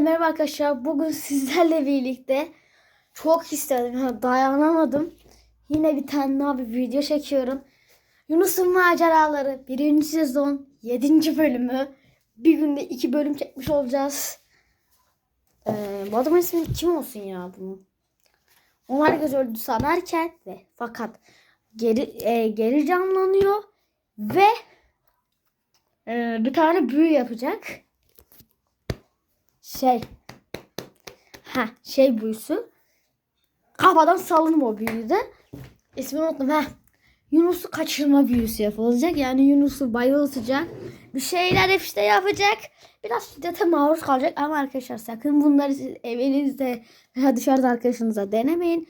Merhaba arkadaşlar. Bugün sizlerle birlikte çok istedim. ya, Dayanamadım. Yine bir tane daha bir video çekiyorum. Yunus'un maceraları 1. sezon 7. bölümü. Bir günde 2 bölüm çekmiş olacağız. Ee, bu adamın ismi kim olsun ya bunun? Onlar göz öldü sanarken ve fakat geri e, geri canlanıyor ve e, bir tane büyü yapacak şey. Ha şey büyüsü kafadan salınma o büyüde ismini unuttum ha. Yunus'u kaçırma büyüsü yapılacak. Yani Yunus'u bayıltacak. Bir şeyler işte yapacak. Biraz şiddete maruz kalacak. Ama arkadaşlar sakın bunları siz evinizde veya dışarıda arkadaşınıza denemeyin.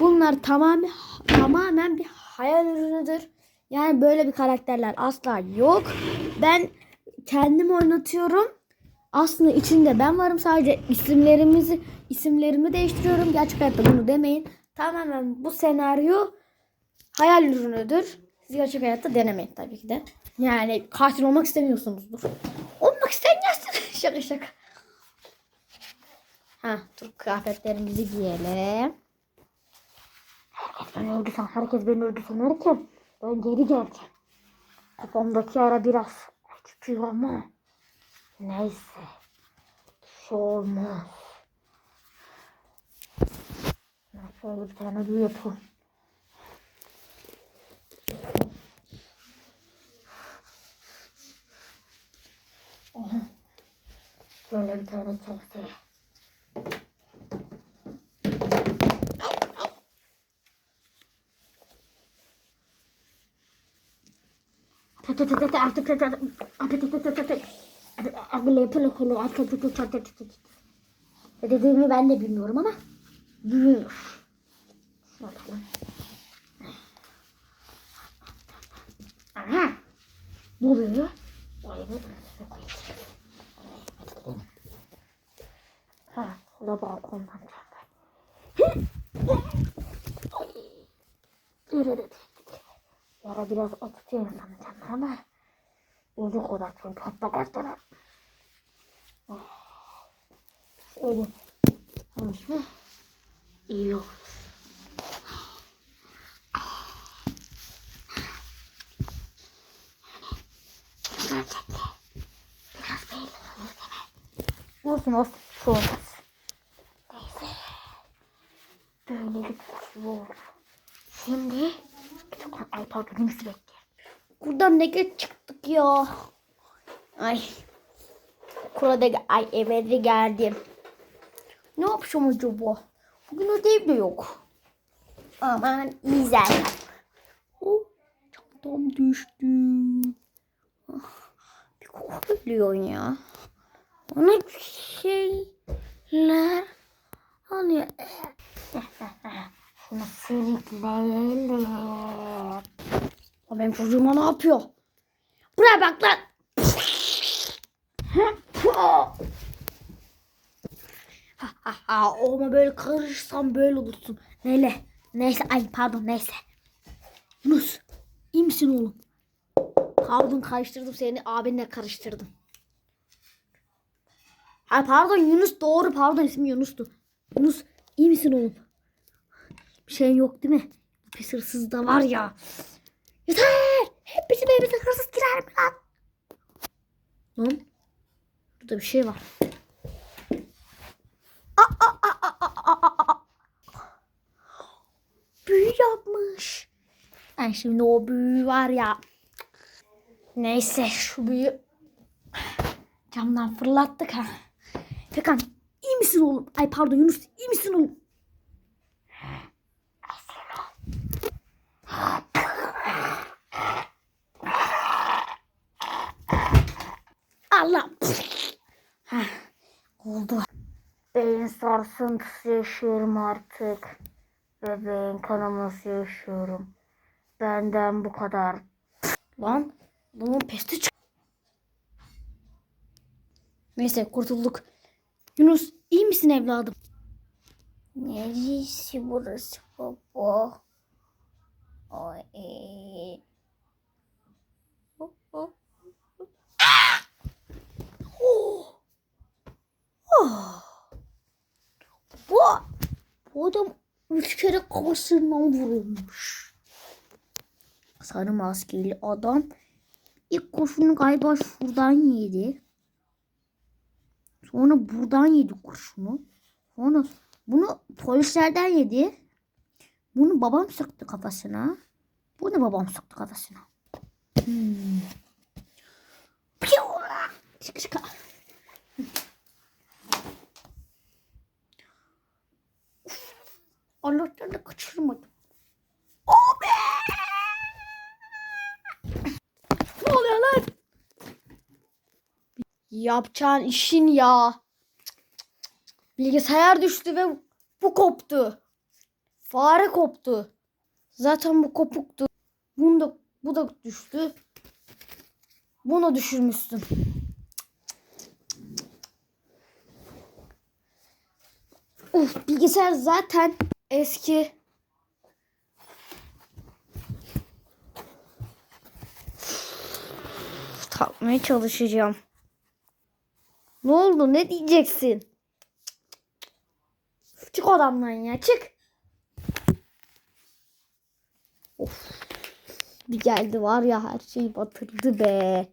Bunlar tamamen tamamen bir hayal ürünüdür. Yani böyle bir karakterler asla yok. Ben kendim oynatıyorum aslında içinde ben varım sadece isimlerimizi isimlerimi değiştiriyorum. Gerçek hayatta bunu demeyin. Tamamen bu senaryo hayal ürünüdür. Siz gerçek hayatta denemeyin tabii ki de. Yani katil olmak istemiyorsunuzdur. Olmak isteyen gelsin. şaka şaka. Ha, dur kıyafetlerimizi giyelim. Herkes beni öldü san, herkes beni öldü sanarken ben geri geleceğim. Kafamdaki ara biraz acıtıyor ama. Neyse. Şey olmaz. Şöyle bir tane büyü yapayım. Aha. Bir tane çekti. Dediğimi ben de bilmiyorum ama bakalım. Aha. Ne oluyor? Ha, da balkondan. Evet. Yara biraz acıtıyor insanın canını ama Yolda odaklı patlak atlara. Şöyle. Mu? İyi olur. Olsun olsun. Şu olmaz. Neyse. Böylelik güçlü olur. Şimdi ay pardon Yunus'u bekle. Buradan ne geç çıktık ya. Ay. Kurada ay eve de geldim. Ne yapacağım acaba? Bugün ödev de yok. Aman güzel. Oh, çantam düştü. Ah, bir koku geliyor ya. Bir şeyler oluyor. Şunu sürükleyelim. Benim çocuğuma ne yapıyor? Buraya bak lan. Ha. Ama böyle karışsam böyle olursun. Neyle? Neyse. Ay pardon neyse. Yunus. iyi misin oğlum? Pardon karıştırdım seni. Abinle karıştırdım. Ha pardon Yunus doğru pardon ismi Yunus'tu. Yunus iyi misin oğlum? Bir şeyin yok değil mi? Pis hırsız da var ya. Yeter! Hep bizim evimize hırsız girer mi lan? Lan? Burada bir şey var. Büyü yapmış. Ben şimdi o büyü var ya. Neyse şu büyü camdan fırlattık ha. Fekan iyi misin oğlum? Ay pardon Yunus iyi misin oğlum? Allah. Heh, oldu. Beyin sarsıntısı yaşıyorum artık. Ve beyin kanaması yaşıyorum. Benden bu kadar. Lan bunun pesti çık. Neyse kurtulduk. Yunus iyi misin evladım? Neresi burası baba? Ay. Oh, oh. Bu, bu adam üç kere kafasından vurulmuş. Sarı maskeli adam ilk kurşunu galiba şuradan yedi. Sonra buradan yedi kurşunu. Sonra bunu polislerden yedi. Bunu babam sıktı kafasına. Bunu babam sıktı kafasına. Hmm. Çık çık. Uf, Allah'tan da kaçırmadım. Abi! Ne oluyor lan? Yapacağın işin ya. Bilgisayar düştü ve bu koptu. Fare koptu. Zaten bu kopuktu. Bunu da, bu da düştü. Bunu düşürmüşsün. Uf bilgisayar zaten eski. Takmaya çalışacağım. Ne oldu? Ne diyeceksin? Çık odamdan ya. Çık. Of. Bir geldi var ya her şeyi batırdı be.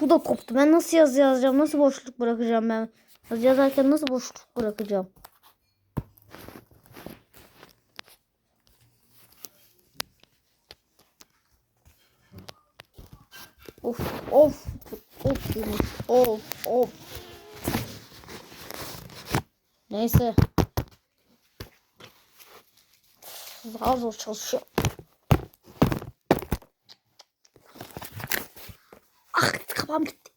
Bu da koptu. Ben nasıl yazı yazacağım? Nasıl boşluk bırakacağım ben? Yazı yazarken nasıl boşluk bırakacağım? Of of of of of. Neyse. Daha zor çalışıyor. Ah kafam gitti.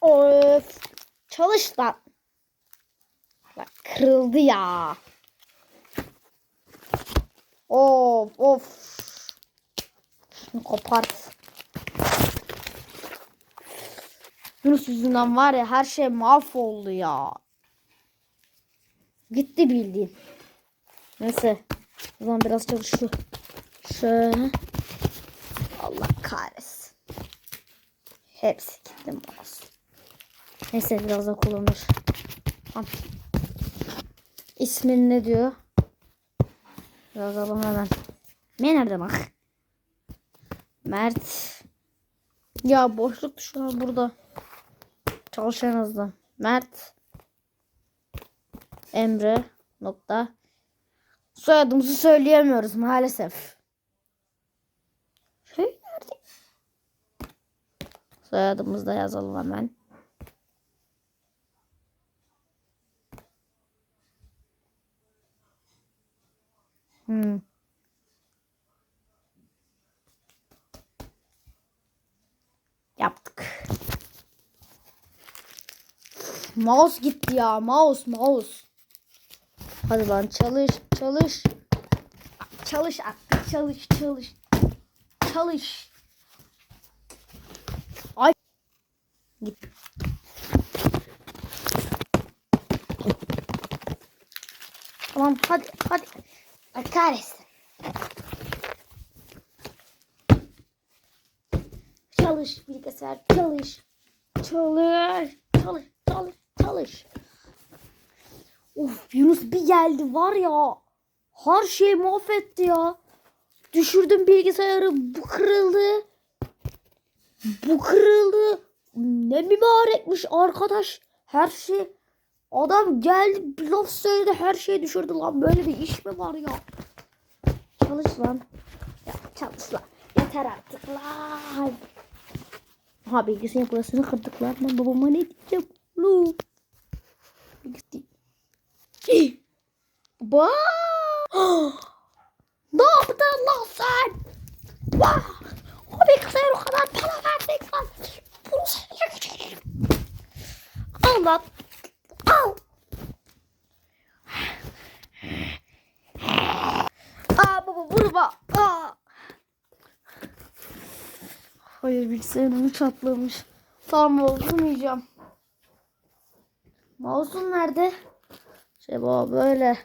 Of. Çalış lan. Bak kırıldı ya. Of of. Şunu kopart. Yunus yüzünden var ya her şey mahvoldu ya. Gitti bildiğin. Neyse. O zaman biraz çalışıyor. Şöyle. Allah kahretsin. Hepsi gitti. Neyse biraz da kullanır. Tamam. İsmin ne diyor? Yazalım hemen. Ne nerede bak? Mert. Ya boşluk an burada. Çalışan hızlı. Mert. Emre. Nokta. Soyadımızı söyleyemiyoruz maalesef. Şey nerede? Soyadımızı da yazalım hemen. Hmm. Yaptık. Mouse gitti ya. Mouse, mouse. Hadi lan çalış, çalış. Çalış artık, çalış, çalış. Çalış. Ay. Git. Tamam hadi, hadi. Ay kahretsin. Çalış bilgisayar, çalış. Çalış, çalış, çalış, çalış. Of Yunus bir geldi var ya. Her şeyi mahvetti ya. Düşürdüm bilgisayarı. Bu kırıldı. Bu kırıldı. Ne mübarekmiş arkadaş. Her şey. Adam geldi bir laf söyledi her şeyi düşürdü lan. Böyle bir iş mi var ya? Çalış lan. Ya çalış lan. Yeter artık lan. Ha bilgisayar burasını kırdık lan. Ben babama ne diyeceğim? Lu. Gitti. Ba! ne yaptın lan sen? Vah! O bilgisayar o kadar para verdik lan. Bunu sana geçelim. Al lan. Al. Aa baba vurma. Aa. Hayır bilgisayarım çatlamış. Tamam vurmayacağım. Mouse'un nerede? Şey baba böyle.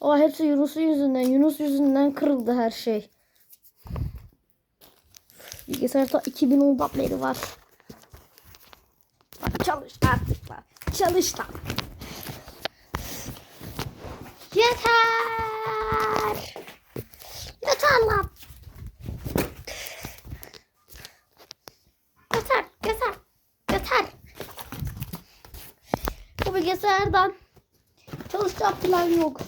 O hepsi Yunus'un yüzünden. Yunus yüzünden kırıldı her şey. Bilgisayarda 2010'dan beri var. Bak çalış artık lan. Çalış lan. Yeter. Yeter lan. Yeter, yeter, yeter. Bu bilgisayardan çalışacak plan yok.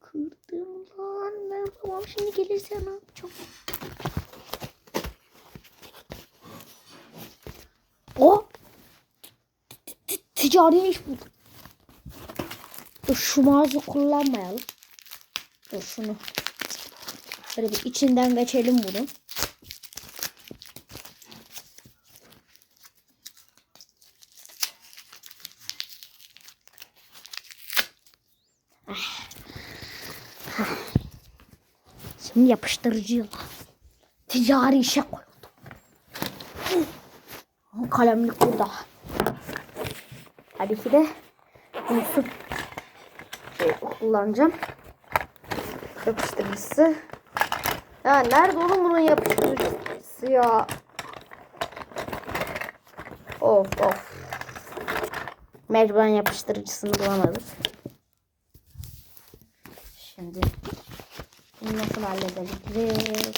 Kırdım lan. Ben babam şimdi gelirse ne yapacağım? O ticari iş bu. Dur şu mağazı kullanmayalım. Dur şunu. Böyle bir içinden geçelim bunu. Şimdi yapıştırıcıyla ticari işe koyuldum. Kalemlik burada. Tabii ki de bunu şey kullanacağım. Yapıştırıcısı. Ya nerede oğlum bunun yapıştırıcısı ya? Of of. Mecburen yapıştırıcısını bulamadık. Şimdi bunu nasıl halledebiliriz?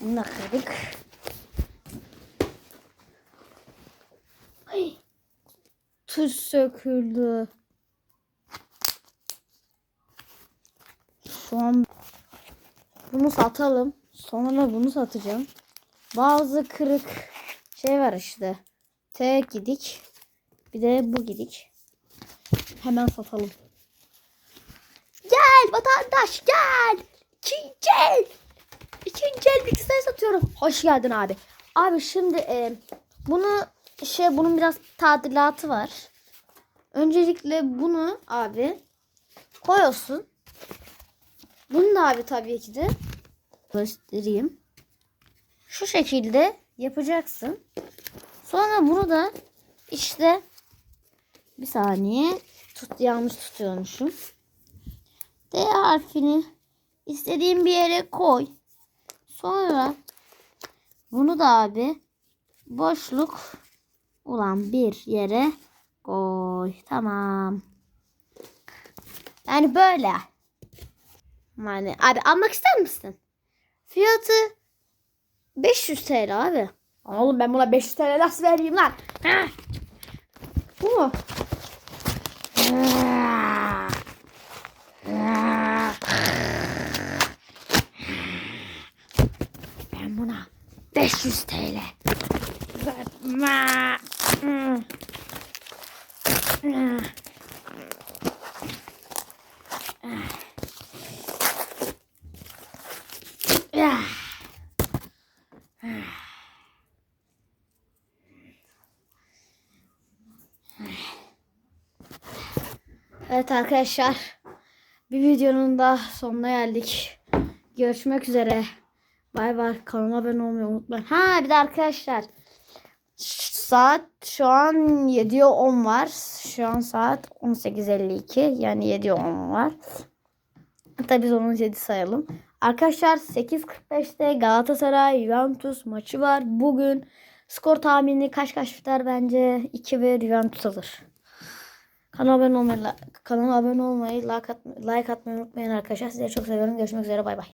Bunu da kırdık. Ay. Tuz söküldü. Şu an bunu satalım. Sonra bunu satacağım. Bazı kırık şey var işte. Tek gidik. Bir de bu gidik. Hemen satalım. Gel vatandaş gel. İkinci el. İkinci el bilgisayar satıyorum. Hoş geldin abi. Abi şimdi e, bunu şey bunun biraz tadilatı var. Öncelikle bunu abi koyuyorsun. Bunu da abi tabii ki de göstereyim. Şu şekilde yapacaksın. Sonra bunu da işte bir saniye tut yanlış tutuyormuşum. D harfini istediğin bir yere koy. Sonra bunu da abi boşluk olan bir yere koy. Tamam. Yani böyle. Yani abi almak ister misin? Fiyatı 500 TL abi. Oğlum ben buna 500 TL nasıl vereyim lan? Ha? Bu mu? Ben buna 500 TL. Evet arkadaşlar. Bir videonun da sonuna geldik. Görüşmek üzere. Bay bay. Kanalıma abone olmayı unutmayın. Ha bir de arkadaşlar. Saat şu an 7'ye 10 var. Şu an saat 18.52. Yani 7'ye 10 var. Hatta biz onu 7 sayalım. Arkadaşlar 8.45'te Galatasaray Juventus maçı var. Bugün skor tahmini kaç kaç biter bence 2-1 Juventus alır. Kanala abone olmayı, kanala abone olmayı, like, at, like atmayı unutmayın arkadaşlar. Sizleri çok seviyorum. Görüşmek üzere. Bay bay.